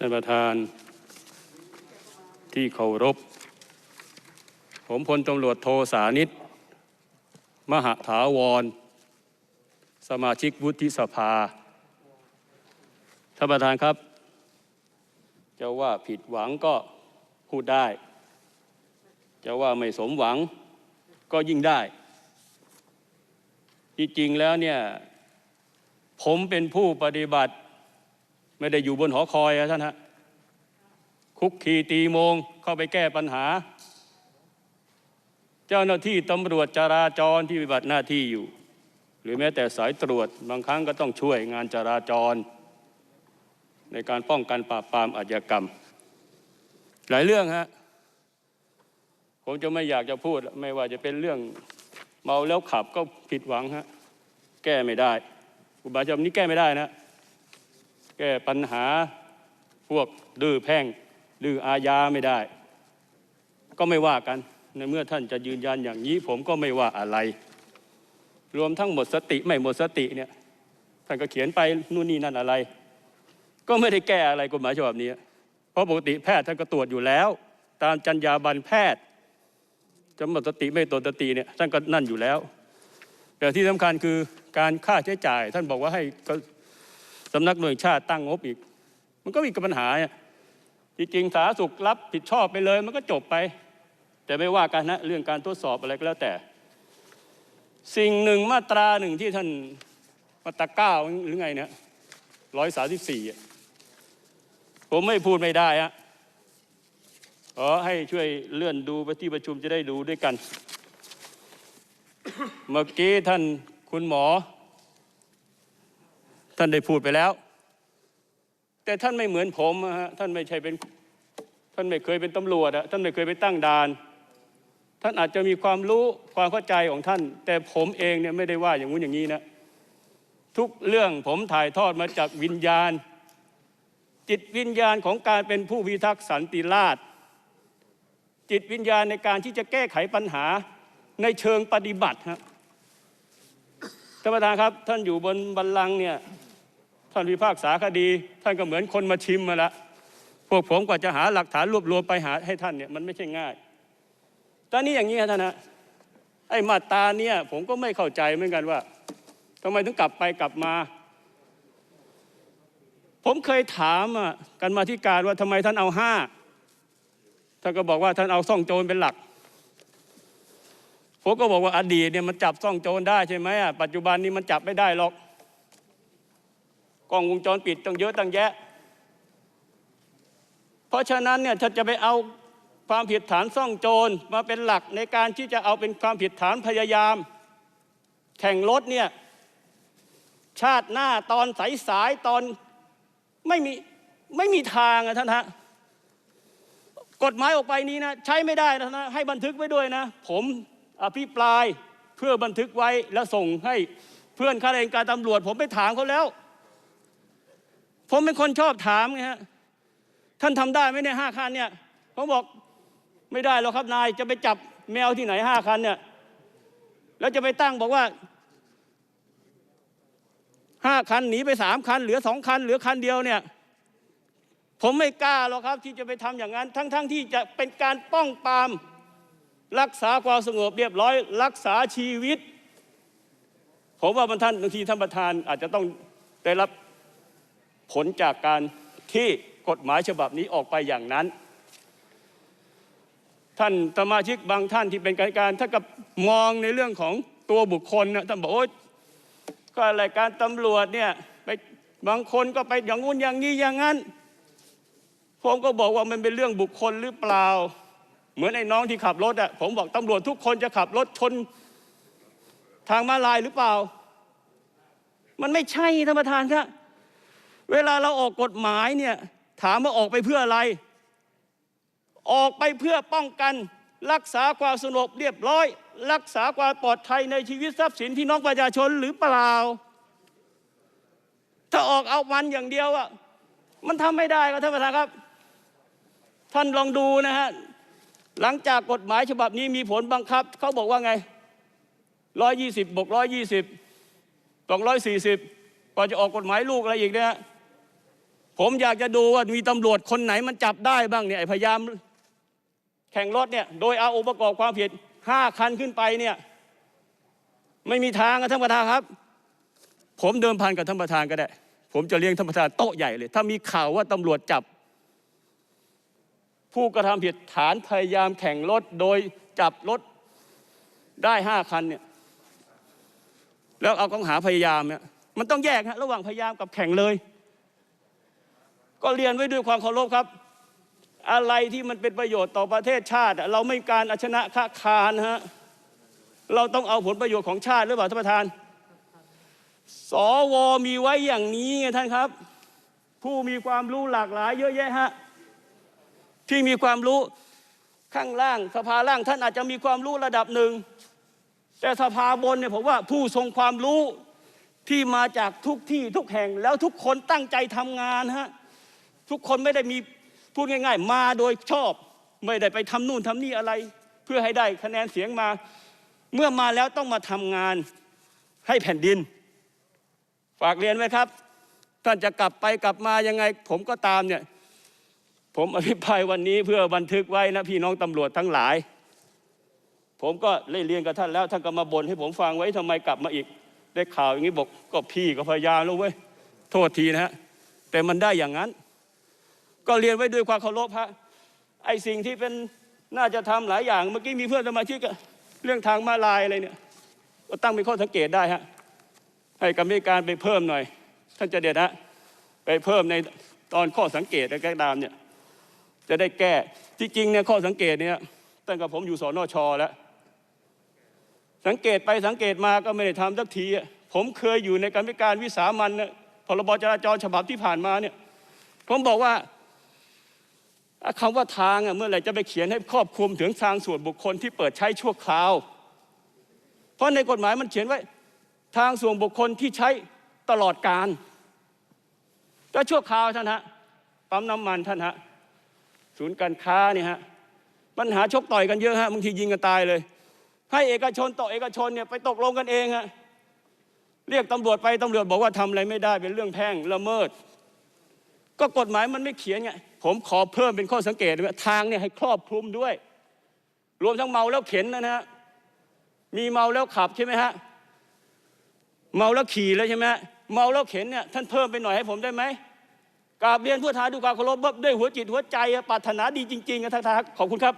ท่านประธานที่เคารพ ผมพลตำรวจโทสานิต มหาถาวร สมาชิกวุฒิสภา ท่านประธานครับ จะว่าผิดหวังก็พูดได้ จะว่าไม่สมหวังก็ยิ่งได้ ที่จริงแล้วเนี่ย ผมเป็นผู้ปฏิบัติ ไม่ได้อยู่บนหอคอยอะท่านฮะคุกคีตีโมงเข้าไปแก้ปัญหา เจ้าหน้าที่ตำรวจจราจรที่ปฏิบัติหน้าที่อยู่ หรือแม้แต่สายตรวจบางครั้งก็ต้องช่วยงานจราจร ในการป้องกันปราบปรามอาชญากรรม หลายเรื่องฮะผมจะไม่อยากจะพูดไม่ว่าจะเป็นเรื่องเมาแล้วขับก็ผิดหวังฮะแก้ไม่ได้อุบาจารนี้แก้ไม่ได้นะ แก้ปัญหาพวกดื้อแพ่งดื้ออาญาไม่ได้ ก็ไม่ว่ากันในเมื่อท่านจะยืนยันอย่างนี้ผมก็ไม่ว่าอะไร รวมทั้งหมดสติไม่หมดสติเนี่ยท่านก็เขียนไปนู่นนี่นั่นอะไร ก็ไม่ได้แก้อะไรกฎหมายฉบับนี้ เพราะปกติแพทย์ท่านก็ตรวจอยู่แล้ว ตามจรรยาบรรณแพทย์จะหมดสติไม่ตนสติเนี่ยท่านก็นั่นอยู่แล้วแต่ที่สำคัญคือการค่าใช้จ่าย ท่านบอกว่าให้ สำนักหน่วยชาติตั้งงบอีก มันก็มีปัญหาเนี่ยจริงๆสาธารณสุขรับผิดชอบไปเลย มันก็จบไป แต่ไม่ว่ากันนะเรื่องการทดสอบอะไรก็แล้วแต่ สิ่งหนึ่งมาตราหนึ่งที่ท่านมาตราเก้าหรือไงเนี่ยร้อยสาสิบสี่ผมไม่พูดไม่ได้ฮะขอให้ช่วยเลื่อนดูไปที่ประชุมจะได้ดูด้วยกัน เมื่อกี้ท่านคุณหมอ ท่านได้พูดไปแล้ว แต่ท่านไม่เหมือนผมอะฮะท่านไม่ใช่เป็นท่านไม่เคยเป็นตำรวจอะท่านไม่เคยไปตั้งด่าน ท่านอาจจะมีความรู้ความเข้าใจของท่าน แต่ผมเองเนี่ยไม่ได้ว่าอย่างงู้นอย่างนี้นะทุกเรื่องผมถ่ายทอดมาจากวิญญาณ จิตวิญญาณของการเป็นผู้พิทักษ์สันติราษฎร์จิตวิญญาณในการที่จะแก้ไขปัญหาในเชิงปฏิบัติครับท่านประธานครับ ท่านอยู่บนบัลลังก์เนี่ย ท่านพิพากษาคดี ท่านก็เหมือนคนมาชิมมาละพวกผมกว่าจะหาหลักฐานรวบรวมไปหาให้ท่านเนี่ยมันไม่ใช่ง่ายตอนนี้อย่างนี้ครับท่านนะไอ้มาตาเนี่ยผมก็ไม่เข้าใจเหมือนกันว่าทำไมถึงกลับไปกลับมา ผมเคยถามอะกันมาที่การว่าทำไมท่านเอาห้าท่านก็บอกว่าท่านเอาซ่องโจรเป็นหลักผมก็บอกว่าอดีตเนี่ยมันจับซ่องโจรได้ใช่ไหมอะปัจจุบันนี้มันจับไม่ได้หรอก กล้องวงจรปิดต้องเยอะตั้งแยะ เพราะฉะนั้นเนี่ยถ้าจะไปเอาความผิดฐานซ่องโจรมาเป็นหลักในการที่จะเอาเป็นความผิดฐานพยายาม แข่งรถเนี่ยชาติหน้าตอนสายสายตอนไม่มีไม่มีทางอะท่านฮะกฎหมายออกไปนี้นะใช้ไม่ได้นะนะให้บันทึกไว้ด้วยนะ ผมอภิปรายเพื่อบันทึกไว้แล้วส่งให้เพื่อนข้าราชการตำรวจ ผมไปถามเขาแล้ว ผมเป็นคนชอบถามไงฮะท่านทำได้ไหมเนี่ยห้าคันเนี่ยผมบอกไม่ได้หรอกครับนายจะไปจับแมวที่ไหนห้าคันเนี่ยแล้วจะไปตั้งบอกว่าห้าคันหนีไปสามคัน เหลือสองคัน เหลือคันเดียวเนี่ย ผมไม่กล้าหรอกครับ ที่จะไปทำอย่างนั้น ทั้งๆทที่จะเป็นการป้องปราม รักษาความสงบเรียบร้อย รักษาชีวิต ผมว่าบางท่านบางทีท่านประธานอาจจะต้องได้รับ ผลจากการที่กฎหมายฉบับนี้ออกไปอย่างนั้น ท่านสมาชิกบางท่านที่เป็นการการถ้ากับมองในเรื่องของตัวบุคคลนะท่านบอกโอ้ยก็รายการตำรวจเนี่ยไปบางคนก็ไปอย่างงู้นอย่างนี้อย่างนั้นผมก็บอกว่ามันเป็นเรื่องบุคคลหรือเปล่า เหมือนไอ้น้องที่ขับรถอะผมบอกตำรวจทุกคนจะขับรถชนทางมาลายหรือเปล่า มันไม่ใช่ท่านประธานครับ เวลาเราออกกฎหมายเนี่ยถามว่าออกไปเพื่ออะไร ออกไปเพื่อป้องกัน รักษาความสงบเรียบร้อย รักษาความปลอดภัยในชีวิตทรัพย์สินพี่น้องประชาชนหรือเปล่า ถ้าออกเอามันอย่างเดียวอะมันทำไม่ได้ครับท่านประธานครับ ท่านลองดูนะฮะหลังจากกฎหมายฉบับนี้มีผลบังคับ เขาบอกว่าไงร้อยยี่สิบบวกร้อยยี่สิบสองร้อยสี่สิบกว่าจะออกกฎหมายลูกอะไรอีกเนี่ย ผมอยากจะดูว่ามีตำรวจคนไหนมันจับได้บ้างเนี่ยพยายามแข่งรถเนี่ยโดยเอาองค์ประกอบความผิดห้าคันขึ้นไปเนี่ยไม่มีทางอะท่านประธานครับ ผมเดิมพันกับท่านประธานก็ได้ ผมจะเลี้ยงท่านประธานโต๊ะใหญ่เลย ถ้ามีข่าวว่าตำรวจจับ ผู้กระทำผิดฐานพยายามแข่งรถโดยจับรถได้ห้าคันเนี่ยแล้วเอาข้อหาพยายามเนี่ยมันต้องแยกฮะระหว่างพยายามกับแข่งเลย ก็เรียนไว้ด้วยความเคารพครับ อะไรที่มันเป็นประโยชน์ต่อประเทศชาติ เราไม่การอาชนะค้าคานฮะเราต้องเอาผลประโยชน์ของชาติหรือเปล่าท่านประธาน สวมีไว้อย่างนี้ไงท่านครับ ผู้มีความรู้หลากหลายเยอะแยะฮะที่มีความรู้ข้างล่างสภาล่างท่านอาจจะมีความรู้ระดับหนึ่ง แต่สภาบนเนี่ยผมว่าผู้ทรงความรู้ที่มาจากทุกที่ทุกแห่งแล้วทุกคนตั้งใจทำงานฮะ ทุกคนไม่ได้มีพูดง่าย ๆ มาโดยชอบ ไม่ได้ไปทำนู่นทำนี่อะไร เพื่อให้ได้คะแนนเสียงมา เมื่อมาแล้วต้องมาทำงานให้แผ่นดิน ฝากเรียนไว้ครับท่านจะกลับไปกลับมายังไง ผมก็ตามเนี่ย ผมอภิปรายวันนี้เพื่อบันทึกไว้นะพี่น้องตำรวจทั้งหลาย ผมก็เล่เรียนกับท่านแล้วท่านก็มาบ่นให้ผมฟังไว้ทำไมกลับมาอีก ได้ข่าวอย่างนี้บอกก็พี่ก็พยายามแล้วเว้ยโทษทีนะฮะแต่มันได้อย่างนั้น ก็เรียนไว้ด้วยความเคารพฮะไอสิ่งที่เป็นน่าจะทำหลายอย่างเมื่อกี้มีเพื่อนสมาชิกเรื่องทางมาลายอะไรเนี่ย ก็ตั้งเป็นข้อสังเกตได้ฮะให้กรรมการไปเพิ่มหน่อย ท่านจะเด็ดฮะไปเพิ่มในตอนข้อสังเกตและแก้ตามเนี่ยจะได้แก้ที่จริงเนี่ยข้อสังเกตเนี่ยตั้งแต่ผมอยู่สอนอชอแล้ว สังเกตไปสังเกตมาก็ไม่ได้ทำสักทีผมเคยอยู่ในกรรมการวิสามันเนี่ยพรบจราจรฉบับที่ผ่านมาเนี่ยผมบอกว่า คำว่าทางเมื่อไหร่จะไปเขียนให้ครอบคลุมถึงทางส่วนบุคคลที่เปิดใช้ชั่วคราว เพราะในกฎหมายมันเขียนไว้ทางส่วนบุคคลที่ใช้ตลอดการก็ชั่วคราวท่านฮะปั๊มน้ำมันท่านฮะศูนย์การค้าเนี่ยฮะปัญหาชกต่อยกันเยอะฮะบางทียิงกันตายเลย ให้เอกชนต่อเอกชนเนี่ยไปตกลงกันเองฮะเรียกตำรวจไปตำรวจบอกว่าทำอะไรไม่ได้เป็นเรื่องแพ่งละเมิด ก็กฎหมายมันไม่เขียนไง ผมขอเพิ่มเป็นข้อสังเกตทางเนี่ยให้ครอบคลุมด้วย รวมทั้งเมาแล้วเข็นนะฮะมีเมาแล้วขับใช่ไหมฮะเมาแล้วขี่แล้วใช่ไหมเมาแล้วเข็นเนี่ยท่านเพิ่มไปหน่อยให้ผมได้ไหมกราบเรียนผู้ท้าดูความเคารพด้วยหัวจิตหัวใจปรารถนาดีจริงๆนะท่านท่านขอบคุณครับ